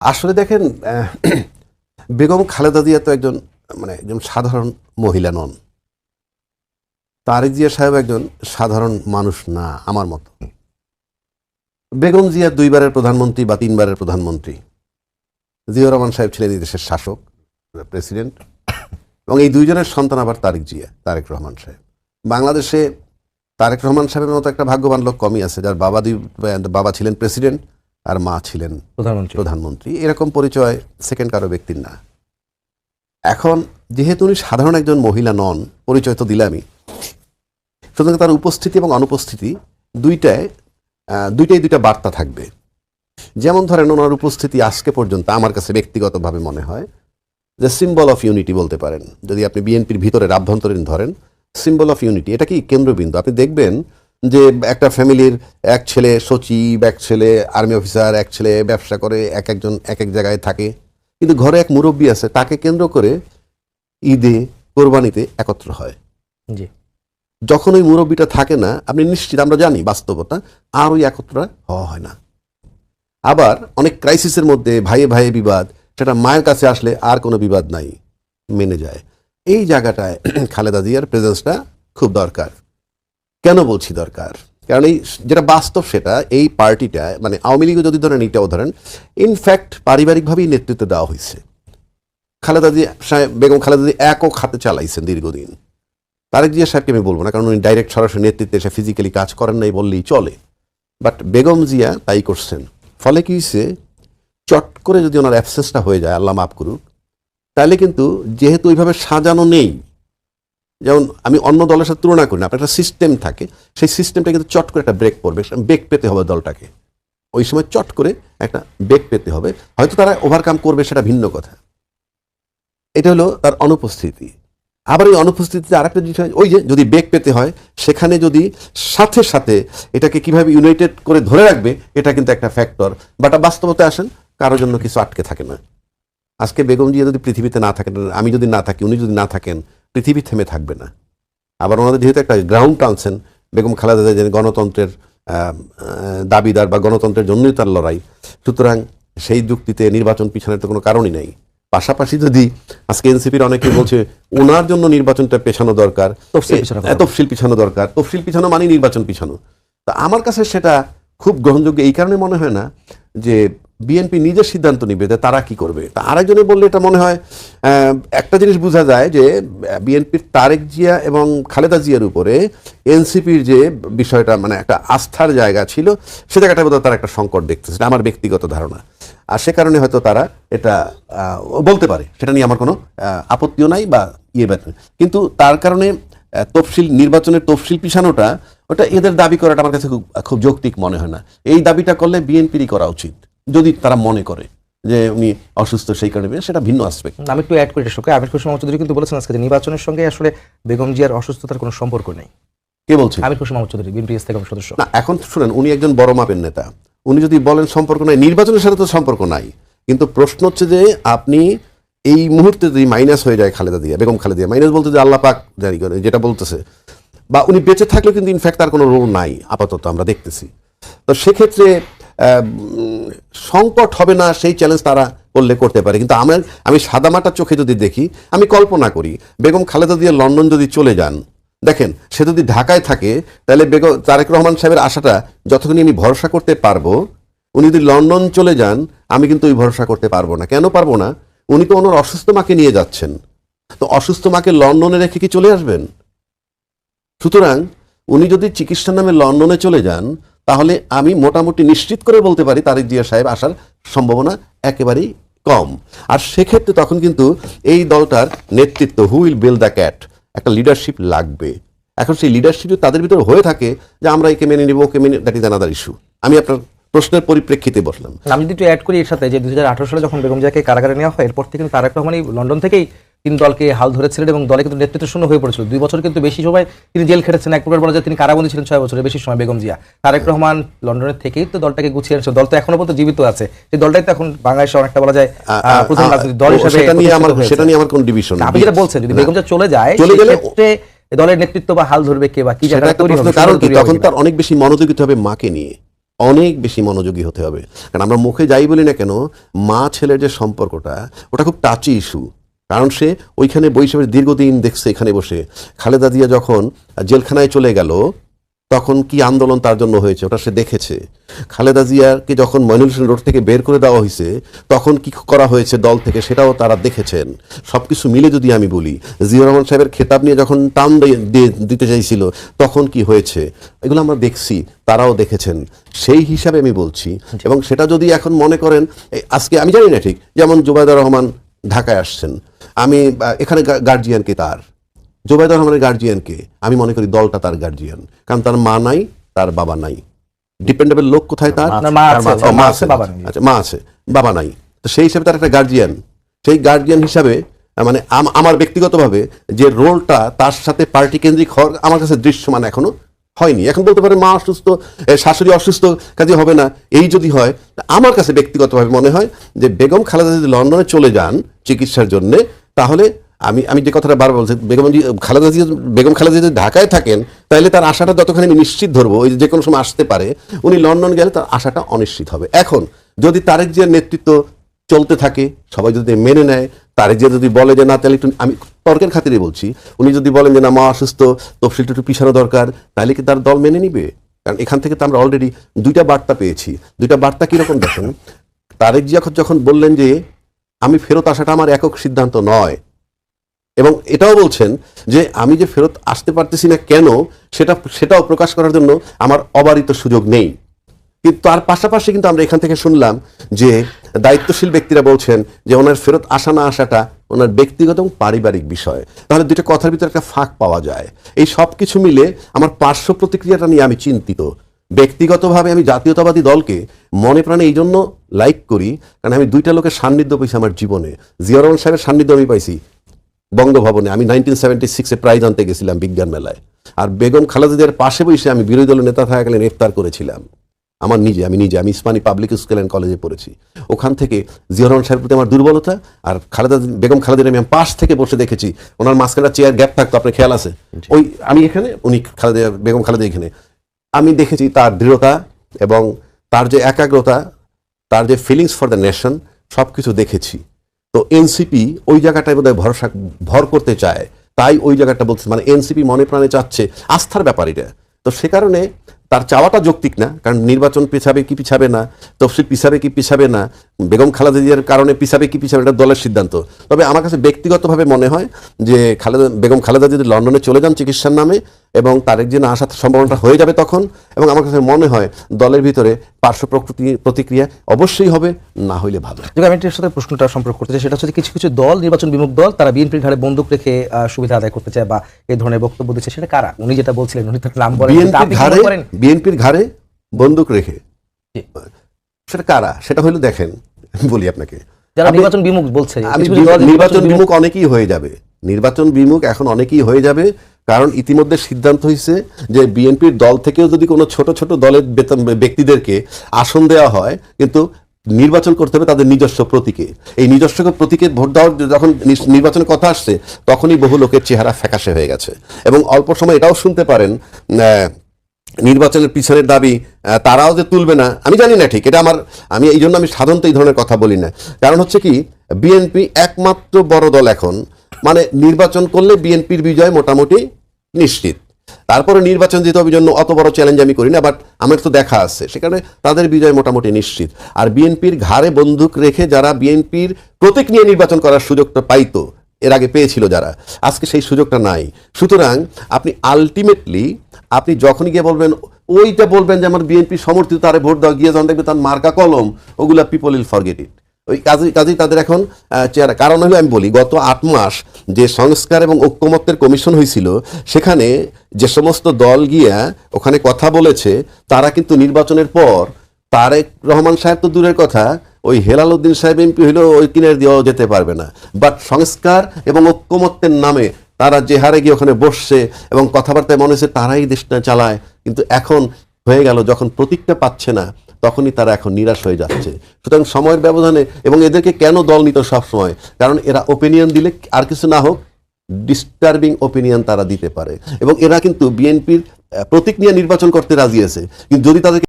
আসলে দেখেন বেগম খালেদা জিয়া তো একজন মানে একজন সাধারণ মহিলা নন। তারেক জিয়া সাহেব একজন সাধারণ মানুষ না, আমার মতো। বেগম জিয়া দুইবারের প্রধানমন্ত্রী বা তিনবারের প্রধানমন্ত্রী। জিয়াউর রহমান সাহেব ছিলেন এই দেশের শাসক প্রেসিডেন্ট। এবং এই দুইজনের সন্তান আবার তারেক জিয়া, তারেক রহমান সাহেব। বাংলাদেশে তারেক রহমান সাহেবের মতো একটা ভাগ্যবান লোক কমই আছে, যার বাবা দুই, বাবা ছিলেন প্রেসিডেন্ট। আর মা ছিলেন প্রধানমন্ত্রী। প্রধানমন্ত্রী। এরকম পরিচয় সেকেন্ড কারও ব্যক্তির না। এখন যেহেতু উনি সাধারণ একজন মহিলা নন পরিচয় তো দিলামই। সুতরাং তার উপস্থিতি এবং অনুপস্থিতি দুইটায় দুইটাই দুইটা বার্তা থাকবে। যেমন ধরেন ওনার উপস্থিতি আজকে পর্যন্ত আমার কাছে ব্যক্তিগতভাবে মনে হয় যে সিম্বল অফ ইউনিটি বলতে পারেন। যদি আপনি বিএনপির ভিতরের আভ্যন্তরীণ ধরেন সিম্বল অফ ইউনিটি এটা কি কেন্দ্রবিন্দু? আপনি দেখবেন যে একটা ফ্যামিলির এক ছেলে সচিব এক ছেলে আর্মি অফিসার এক ছেলে ব্যবসা করে এক একজন এক এক জায়গায় থাকে। কিন্তু ঘরে এক মুরব্বী আছে তাকে কেন্দ্র করে ঈদে কোরবানিতে একত্র হয়। জি। যখন ওই মুরব্বীটা থাকে না আপনি নিশ্চিত আমরা জানি বাস্তবতা আর ওই একত্র হওয়া হয় না। আবার অনেক ক্রাইসিসের মধ্যে ভাইয়ে ভাইয়ে বিবাদ সেটা মায়ের কাছে আসলে আর কোনো বিবাদ নাই মেনে যায়। এই জায়গাটায় খালেদা জিয়ার প্রেজেন্সটা খুব দরকার। কেন বলছি দরকার? কারণ এই যেটা বাস্তব সেটা, এই পার্টিটা মানে আওয়ামী লীগও যদি ধরেন, এইটাও ধরেন ইনফ্যাক্ট পারিবারিকভাবেই নেতৃত্ব দেওয়া হয়েছে। খালেদা জিয়া সাহেব, বেগম খালেদা জিয়া একক হাতে চালাইছেন দীর্ঘদিন। তারেক জিয়া সাহেবকে আমি বলব না, কারণ উনি ডাইরেক্ট সরাসরি নেতৃত্বে এসে ফিজিক্যালি কাজ করেন নাই বললেই চলে। বাট বেগম জিয়া তাই করছেন। ফলে কি হয়েছে চট করে যদি ওনার অ্যাবসেসটা হয়ে যায়, আল্লাহ মাফ করুক, তাহলে কিন্তু যেহেতু ওইভাবে সাজানো নেই যেমন আমি অন্য দলের সাথে তুলনা করি না আপনার একটা সিস্টেম থাকে সেই সিস্টেমটা কিন্তু চট করে একটা ব্রেক পড়বে ব্রেক পেতে হবে দলটাকে। ওই সময় চট করে একটা ব্রেক পেতে হবে হয়তো তারা ওভারকাম করবে সেটা ভিন্ন কথা। এটা হলো তার অনুপস্থিতি। আবার এই অনুপস্থিতিতে আরেকটা জিনিস হয়, ওই যে যদি বেগ পেতে হয় সেখানে যদি সাথে সাথে এটাকে কীভাবে ইউনাইটেড করে ধরে রাখবে এটা কিন্তু একটা ফ্যাক্টর বাট বাস্তবতে আসেন কারোর জন্য কিছু আটকে থাকে না। আজকে বেগম জিয়া যদি পৃথিবীতে না থাকেন আমি যদি না থাকি উনি যদি না থাকেন পৃথিবী থেমে থাকবে না। আবার ওনাদের যেহেতু একটা গ্রাউন্ড টানছেন বেগম খালেদা জিয়া যে গণতন্ত্রের দাবিদার বা গণতন্ত্রের জন্যই তার লড়াই সুতরাং সেই যুক্তিতে নির্বাচন পিছনের তো কোনো কারণই নেই। পাশাপাশি যদি আজকে এনসিপির অনেকে বলছে ওনার জন্য নির্বাচনটা পেছানো দরকার। তফসিল পিছানো এ, তফসিল পিছানো দরকার। তফসিল পিছানো মানে নির্বাচন পিছানো। তা আমার কাছে সেটা খুব গ্রহণযোগ্য। এই কারণে মনে হয় না যে বিএনপি নিজের সিদ্ধান্ত নিবে যে তারা কি করবে। তা আরেকজনে বললে এটা মনে হয় একটা জিনিস বোঝা যায় যে বিএনপির তারেক জিয়া এবং খালেদা জিয়ার উপরে এনসিপির যে বিষয়টা মানে একটা আস্থার জায়গা ছিল, সে জায়গাটা বোধহয় তারা একটা সংকট দেখতেছে এটা আমার ব্যক্তিগত ধারণা। আর সে কারণে হয়তো তারা এটা বলতে পারে, সেটা নিয়ে আমার কোনো আপত্তিও নাই বা ইয়ে ব্যাপার। কিন্তু তার কারণে তফসিল, নির্বাচনের তফসিল পিছানোটা, ওটা এদের দাবি করাটা আমার কাছে খুব খুব যৌক্তিক মনে হয় না। এই দাবিটা করলে বিএনপিরই করা উচিত। যদি তারা মনে করে যে উনি অসুস্থ সেই কারণে সেটা ভিন্ন আসবে। আমি একটু অ্যাড করি সঙ্গে আমির মাহমুদ চৌধুরী কিন্তু বলেছেন আজকে যে নির্বাচনের সঙ্গে আসলে বেগম জিয়ার অসুস্থতার কোনো সম্পর্ক নেই। কে বলছে আমির মাহমুদ চৌধুরী বিএনপি থেকে সদস্য। না এখন শুনেন উনি একজন বড় মাপের নেতা। উনি যদি বলেন সম্পর্ক নাই নির্বাচনের সাথে তো সম্পর্ক নাই। কিন্তু প্রশ্ন হচ্ছে যে আপনি এই মুহূর্তে যদি মাইনাস হয়ে যায় খালেদা দিয়া বেগম খালেদা দিয়া মাইনাস বলতে যে আল্লাহ পাক জারি করে যেটা বলতেছে বা উনি বেঁচে থাকলেও কিন্তু ইনফ্যাক্ট তার কোনো রোল নাই আপাতত আমরা দেখতেছি। তো সেক্ষেত্রে সংকট হবে না সেই চ্যালেঞ্জ তারা করলে করতে পারে। কিন্তু আমার আমি সাদামাটা চোখে যদি দেখি, আমি কল্পনা করি, বেগম খালেদা দিয়ে লন্ডন যদি চলে যান, দেখেন, সে যদি ঢাকায় থাকে, তাহলে বেগম তারেক রহমান সাহেবের আশাটা যতক্ষণ আমি ভরসা করতে পারব, উনি যদি লন্ডন চলে যান, আমি কিন্তু ওই ভরসা করতে পারব না। কেন পারব না? উনি তো ওনার অসুস্থ মাকে নিয়ে যাচ্ছেন। তো অসুস্থ মাকে লন্ডনে রেখে কি চলে আসবেন? সুতরাং, উনি যদি চিকিৎসার নামে লন্ডনে চলে যান তাহলে আমি মোটামুটি নিশ্চিত করে বলতে পারি তারেক জিয়া সাহেব আসার সম্ভাবনা একেবারেই কম। আর সেক্ষেত্রে তখন কিন্তু এই দলটার নেতৃত্ব who will bell the cat একটা লিডারশিপ লাগবে। এখন সেই লিডারশিপ তাদের ভিতরে হয়ে থাকে যে আমরা একে মেনে নিব, ওকে মেনে দ্যাট ইজ অ্যানাদার ইস্যু আমি আপনার প্রশ্নের পরিপ্রেক্ষিতে বসলাম। আমি যদি একটু অ্যাড করি এর সাথে যে দু হাজার আঠারো সালে যখন বেগম জিয়াকে কারাগারে নেওয়া হয়, এরপর থেকে কিন্তু তারেক রহমানই লন্ডন থেকেই তিনি দলকে হাল ধরেছিলেন এবং দলে কিন্তু নেতৃত্ব শূন্য হয়ে পড়েছিল। দুই বছর কিন্তু বেশি সময় তিনি জেল খেটেছেন। এক প্রকার বলা যায় তিনি কারাবন্দী ছিলেন ছয় বছরের বেশি সময়। বেগম জিয়া তারেক রহমান লন্ডনের থেকেই তো দলটাকে গুছিয়ে এনেছে দল তো এখনও পর্যন্ত জীবিত আছে। সেই দলটাই তো এখন বাংলাদেশে অনেকটা বলা যায় প্রধান রাজনৈতিক দল হিসেবে সেটা নিয়ে আমার সেটা নিয়ে আমার কোন ডিভিশন আপনি যেটা বলছেন যদি বেগম জিয়া চলে যায় সেক্ষেত্রে দলের নেতৃত্ব বা হাল ধরবে কে বা কি কারণ কি? তখন তার অনেক বেশি মনোযোগিত হবে মাকে নিয়ে। অনেক বেশি মনোযোগী হতে হবে। কারণ আমরা মুখে যাই বলি না কেন মা ছেলের যে সম্পর্কটা ওটা খুব টাচি ইস্যু কারণ সে ওইখানে বৈশাখের দীর্ঘদিন দেখছে এখানে বসে। খালেদা জিয়া যখন জেলখানায় চলে গেল তখন কি আন্দোলন তার জন্য হয়েছে ওটা সে দেখেছে। খালেদা জিয়াকে যখন মইনুল হোসেন রোড থেকে বের করে দেওয়া হয়েছে তখন কি করা হয়েছে দল থেকে সেটাও তারা দেখেছেন। সব কিছু মিলে যদি আমি বলি জিয়া রহমান সাহেবের খেতাব নিয়ে যখন টান দিতে চাইছিল তখন কি হয়েছে? এগুলো আমরা দেখছি তারাও দেখেছেন। সেই হিসাবে আমি বলছি। এবং সেটা যদি এখন মনে করেন আজকে আমি জানি না ঠিক যেমন জুবাইদুর রহমান ঢাকায় আসছেন আমি এখানে গার্জিয়ান কে তার? জোবাইদুর রহমানের গার্জিয়ানকে আমি মনে করি দলটা তার গার্জিয়ান কারণ তার মা নাই তার বাবা নাই। ডিপেন্ডেবল লোক কোথায় তার? মা আছে, ও, মা আছে, বাবা আচ্ছা মা আছে বাবা নাই। তো সেই হিসাবে তার একটা গার্জিয়ান সেই গার্জিয়ান হিসাবে মানে আম- আমার ব্যক্তিগতভাবে যে রোলটা তার সাথে পার্টি কেন্দ্রিক হওয়ার আমার কাছে দৃশ্যমান এখনও হয়নি। এখন বলতে পারে মা অসুস্থ শাশুড়ি অসুস্থ কাজে হবে না। এই যদি হয় আমার কাছে ব্যক্তিগতভাবে মনে হয় যে বেগম খালেদা যদি লন্ডনে চলে যান চিকিৎসার জন্য তাহলে আমি আমি যে কথাটা বারবার বলছি, বেগম খালেদা জিয়া, বেগম খালেদা যদি ঢাকায় থাকেন, তাহলে তার আশাটা যতখানি আমি নিশ্চিত ধরবো, ওই যে কোনো সময় আসতে পারে, উনি লন্ডন গেলে তার আশাটা অনিশ্চিত হবে। এখন, যদি তারেক জিয়ার নেতৃত্ব চলতে থাকে, সবাই যদি মেনে নেয়, তারেক জিয়া যদি বলে যে, না, তাহলে একটু আমি তর্কের খাতিরে বলছি, উনি যদি বলেন যে, না, মা অসুস্থ তফসিলটা একটু পিছানো দরকার তাহলে কি তার দল মেনে নিবে? কারণ এখান থেকে তো আমরা অলরেডি দুইটা বার্তা পেয়েছি। দুইটা বার্তা কীরকম দেখেন? তারেক জিয়া যখন বললেন যে আমি ফেরত আসাটা আমার একক সিদ্ধান্ত নয়। এবং এটাও বলছেন যে আমি যে ফেরত আসতে পারতেছি না কেন, সেটা, সেটাও প্রকাশ করার জন্য আমার অবারিত সুযোগ নেই। কিন্তু তার পাশাপাশি কিন্তু আমরা এখান থেকে শুনলাম যে দায়িত্বশীল ব্যক্তিরা বলছেন যে ওনার ফেরত আসা না আসাটা ওনার ব্যক্তিগত এবং পারিবারিক বিষয়। তাহলে দুটো কথার ভিতরে একটা ফাঁক পাওয়া যায়। এই সব কিছু মিলে আমার পার্শ্ব প্রতিক্রিয়াটা নিয়ে আমি চিন্তিত। ব্যক্তিগতভাবে আমি জাতীয়তাবাদী দলকে মনে প্রাণে এই জন্য লাইক করি কারণ আমি দুইটা লোকের সান্নিধ্য পেয়েছি আমার জীবনে। জিয়া রহমান সাহেবের সান্নিধ্য আমি পাইছি বঙ্গভবনে। আমি নাইনটিন সেভেন্টি সিক্সে প্রাইজ আনতে গেছিলাম বিজ্ঞান মেলায়। আর বেগম খালেদাদের পাশে বসে আমি বিরোধী দলের নেতা থাকাকালীন ইফতার করেছিলাম। আমার নিজে আমি নিজে আমি ইসমানী পাবলিক স্কুল অ্যান্ড কলেজে পড়েছি। ওখান থেকে জিয়া রহমান সাহেবের প্রতি আমার দুর্বলতা আর খালেদা বেগম খালেদের আমি পাশ থেকে বসে দেখেছি। ওনার মাঝখানে চেয়ার গ্যাপ থাকতো আপনার খেয়াল আছে? ওই আমি এখানে উনি খালেদা বেগম খালেদা এখানে। আমি দেখেছি তার দৃঢ়তা এবং তার যে একাগ্রতা তার যে ফিলিংস ফর দ্য নেশন সব কিছু দেখেছি। তো এনসিপি ওই জায়গাটায় বোধহয় ভরসা, ভর করতে চায়। তাই ওই জায়গাটা বলছে মানে এনসিপি মনে প্রাণে চাচ্ছে আস্থার ব্যাপার এটা তো সে কারণে তার চাওয়াটা যৌক্তিক না, কারণ নির্বাচন পিছাবে কি পিছাবে না তফসিল পিছাবে কি পিছাবে না বেগম খালেদা জিয়ার কারণে পিছাবে কি পিছাবে এটা দলের সিদ্ধান্ত। তবে আমার কাছে ব্যক্তিগতভাবে মনে হয় যে খালেদা বেগম খালেদা যদি লন্ডনে চলে যান চিকিৎসার নামে এবং তারেক যে না আসার সম্ভাবনাটা হয়ে যাবে তখন এবং আমার কাছে মনে হয় দলের ভিতরে পার্শ্ব প্রকৃতি প্রতিক্রিয়া অবশ্যই হবে না হইলে ভালো আমি এটার সাথে প্রশ্নটা সম্পর্ক করতে চাই সেটা হচ্ছে কিছু কিছু দল নির্বাচন বিমুখ দল তারা বিএনপির ঘাড়ে বন্দুক রেখে সুবিধা আদায় করতে চায় বা এই ধরনের বক্তব্য দিচ্ছে সেটা কারা? উনি যেটা বলছিলেন উনি তার নাম বলেন বিএনপির ঘাড়ে বন্দুক রেখে। সেটা কারা? সেটা হইল দেখেন বলি আপনাকে। যারা নির্বাচন বিমুখ বলছে নির্বাচন বিমুখ অনেকেই হয়ে যাবে। নির্বাচন বিমুখ এখন অনেকেই হয়ে যাবে কারণ ইতিমধ্যে সিদ্ধান্ত হয়েছে যে বিএনপির দল থেকেও যদি কোনো ছোট ছোট দলের বেতন ব্যক্তিদেরকে আসন দেওয়া হয় কিন্তু নির্বাচন করতে হবে তাদের নিজস্ব প্রতীকে। এই নিজস্ব প্রতীকে ভোট দেওয়ার যখন নির্বাচনের কথা আসছে তখনই বহু লোকের চেহারা ফ্যাকাশে হয়ে গেছে। এবং অল্প সময় এটাও শুনতে পারেন আহ, নির্বাচনের পিছনের দাবি তারাও যে তুলবে না, আমি জানি না ঠিক। এটা আমার, আমি এই জন্য আমি সাধারণত এই ধরনের কথা বলি না। কারণ হচ্ছে কি, বিএনপি একমাত্র বড় দল এখন মানে নির্বাচন করলে বিএনপির বিজয় মোটামুটি নিশ্চিত। তারপরে নির্বাচন দিতে হবে জন্য অত বড় চ্যালেঞ্জ আমি করি না বাট আমার তো দেখা আছে। সেখানে তাদের বিজয় মোটামুটি নিশ্চিত। আর বিএনপির ঘাড়ে বন্দুক রেখে যারা বিএনপির প্রতীক নিয়ে নির্বাচন করার সুযোগটা পাইতো, এর আগে পেয়েছিল যারা, আজকে সেই সুযোগটা নাই। সুতরাং আপনি আলটিমেটলি আপনি যখনই গিয়ে বলবেন, ওইটা বলবেন যে আমার বিএনপি সমর্থিত তারে ভোট দেওয়া গিয়ে যখন তার মার্কা কলম, ওগুলা পিপল উইল ফরগেট ইট ওই কাজেই কাজেই তাদের এখন চেহারা। কারণ হলো আমি বলি, গত আট মাস যে সংস্কার এবং ঐক্যমত্যের কমিশন হয়েছিল, সেখানে যে সমস্ত দল গিয়া ওখানে কথা বলেছে, তারা কিন্তু নির্বাচনের পর, তারেক রহমান সাহেব তো দূরের কথা, ওই হেলাল উদ্দিন সাহেব এমপি হইলেও ওই কিনার দিয়েও যেতে পারবে না। বাট সংস্কার এবং ঐক্যমত্যের নামে তারা যে হারে গিয়ে ওখানে বসছে এবং কথাবার্তায় মনে হচ্ছে তারাই দেশটা চালায়, কিন্তু এখন হয়ে গেল যখন প্রতীকটা পাচ্ছে না, তখনই তারা এখন নিরাশ হয়ে যাচ্ছে। সুতরাং সময়ের ব্যবধানে এবং এদেরকে কেন দল নিত সবসময়? কারণ এরা ওপিনিয়ন দিলে আর কিছু না হোক ডিস্টার্বিং ওপিনিয়ন তারা দিতে পারে। এবং এরা কিন্তু বিএনপির প্রতীক নিয়ে নির্বাচন করতে রাজি আছে। কিন্তু যদি তাদেরকে